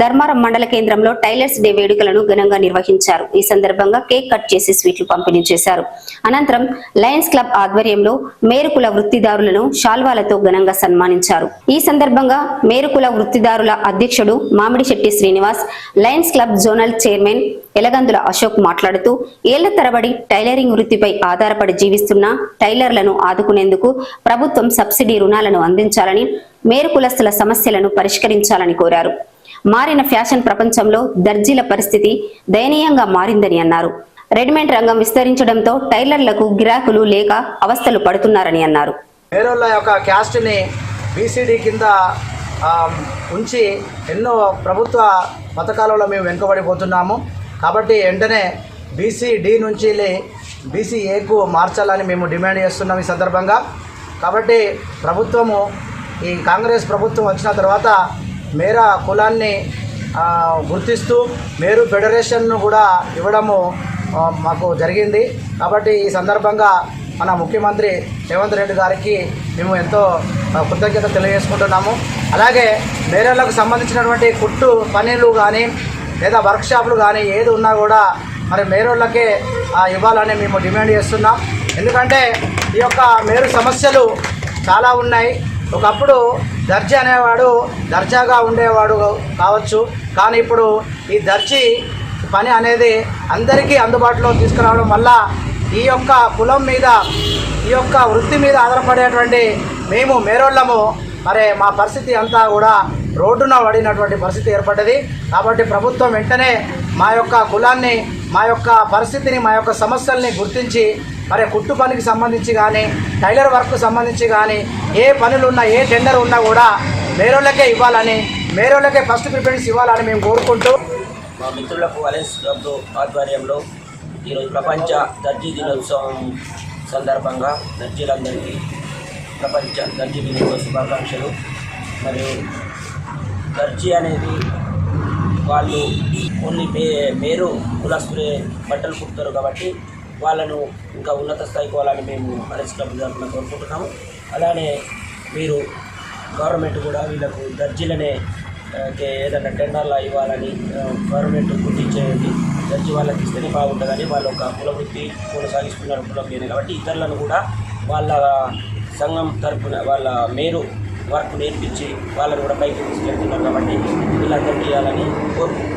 ధర్మారం మండల కేంద్రంలో tailors day వేడుకలను ఘనంగా నిర్వహించారు. ఈ సందర్భంగా కేక్ కట్ చేసి స్వీట్లు పంపిణీ చేశారు. అనంతరం లయన్స్ క్లబ్ ఆధ్వర్యంలో మేరుకుల వృత్తిదారులను శాల్వాలతో ఘనంగా సన్మానించారు. ఈ సందర్భంగా మేరుకుల వృత్తిదారుల అధ్యక్షుడు Mamidishetti Srinivas Lions Club zonal chairman Elagandula Ashok మాట్లాడుతూ ఏళ్ళ తరబడి టైలరింగ్ వృత్తిపై ఆధారపడి జీవిస్తున్న టైలర్లను ఆదుకునేందుకు ప్రభుత్వం సబ్సిడీ రుణాలను అందించాలని మేరుకులస్తుల సమస్యలను పరిష్కరించాలని కోరారు. మారిన ఫ్యాషన్ ప్రపంచంలో దర్జీల పరిస్థితి దయనీయంగా మారిందని అన్నారు. రెడీమేడ్ రంగం విస్తరించడంతో టైలర్లకు గిరాకులు లేక అవస్థలు పడుతున్నారని అన్నారు. వేరోళ్ళ యొక్క క్యాస్ట్ని బీసీడీ కింద ఉంచి ఎన్నో ప్రభుత్వ పథకాలలో మేము వెనుకబడిపోతున్నాము. కాబట్టి వెంటనే బీసీడీ నుంచి బీసీఏకు మార్చాలని మేము డిమాండ్ చేస్తున్నాం ఈ సందర్భంగా. కాబట్టి ప్రభుత్వము ఈ కాంగ్రెస్ ప్రభుత్వం వచ్చిన తర్వాత మేరా కులాన్ని గుర్తిస్తూ మేరు ఫెడరేషన్ను కూడా ఇవ్వడము మాకు జరిగింది. కాబట్టి ఈ సందర్భంగా మన ముఖ్యమంత్రి రేవంత్ రెడ్డి గారికి మేము ఎంతో కృతజ్ఞత తెలియజేసుకుంటున్నాము. అలాగే మేరేళ్ళకు సంబంధించినటువంటి కుట్టు పనులు కానీ లేదా వర్క్షాపులు కానీ ఏది ఉన్నా కూడా మరి మేరోళ్ళకే ఆ, ఇవ్వాలని మేము డిమాండ్ చేస్తున్నాం. ఎందుకంటే ఈ యొక్క మేరు సమస్యలు చాలా ఉన్నాయి. ఒకప్పుడు దర్జీ అనేవాడు దర్జాగా ఉండేవాడు కావచ్చు. కానీ ఇప్పుడు ఈ దర్జీ పని అనేది అందరికీ అందుబాటులో తీసుకురావడం వల్ల ఈ యొక్క కులం మీద ఈ యొక్క వృత్తి మీద ఆధారపడేటువంటి మేము మేరోళ్ళము మరి మా పరిస్థితి అంతా కూడా రోడ్డున పడినటువంటి పరిస్థితి ఏర్పడ్డది. కాబట్టి ప్రభుత్వం వెంటనే మా యొక్క కులాన్ని మా యొక్క పరిస్థితిని మా యొక్క సమస్యల్ని గుర్తించి మరి కుట్టు పనికి సంబంధించి కానీ టైలర్ వర్క్ సంబంధించి కానీ ఏ పనులు ఉన్నా ఏ టెండర్ ఉన్నా కూడా మేరోళ్ళకే ఇవ్వాలని మేరోళ్ళకే ఫస్ట్ ప్రిఫరెన్స్ ఇవ్వాలని మేము కోరుకుంటూ మా మిత్రులకు అలయన్స్ క్లబ్ ఆధ్వర్యంలో ఈరోజు ప్రపంచ దర్జీ దినోత్సవం సందర్భంగా దర్జీలందరికీ ప్రపంచ దర్జీ దినోత్సవ శుభాకాంక్షలు. మరియు దర్జీ అనేది వాళ్ళు ఓన్లీ మే మేరు కులస్తులే బట్టలు కుడతారు కాబట్టి వాళ్ళను ఇంకా ఉన్నత స్థాయికి వాళ్ళని మేము అరెస్ట్ క్లబ్ తరఫున కోరుకుంటున్నాము. అలానే మీరు గవర్నమెంట్ కూడా వీళ్ళకు దర్జీలనే ఏదైనా టెండర్లా ఇవ్వాలని గవర్నమెంట్ గుర్తించేయండి దర్జీ వాళ్ళకి ఇస్తేనే బాగుంటుందని వాళ్ళు ఒక కుల వృత్తి కొనసాగిస్తున్నారు కులం కాబట్టి ఇతరులను కూడా వాళ్ళ సంఘం తరఫున వాళ్ళ మేరు వర్క్ నేర్పించి వాళ్ళని కూడా పైకి తీసుకెళ్తున్నారు కాబట్టి వీళ్ళందరూ చేయాలని కోరుకుంటున్నాను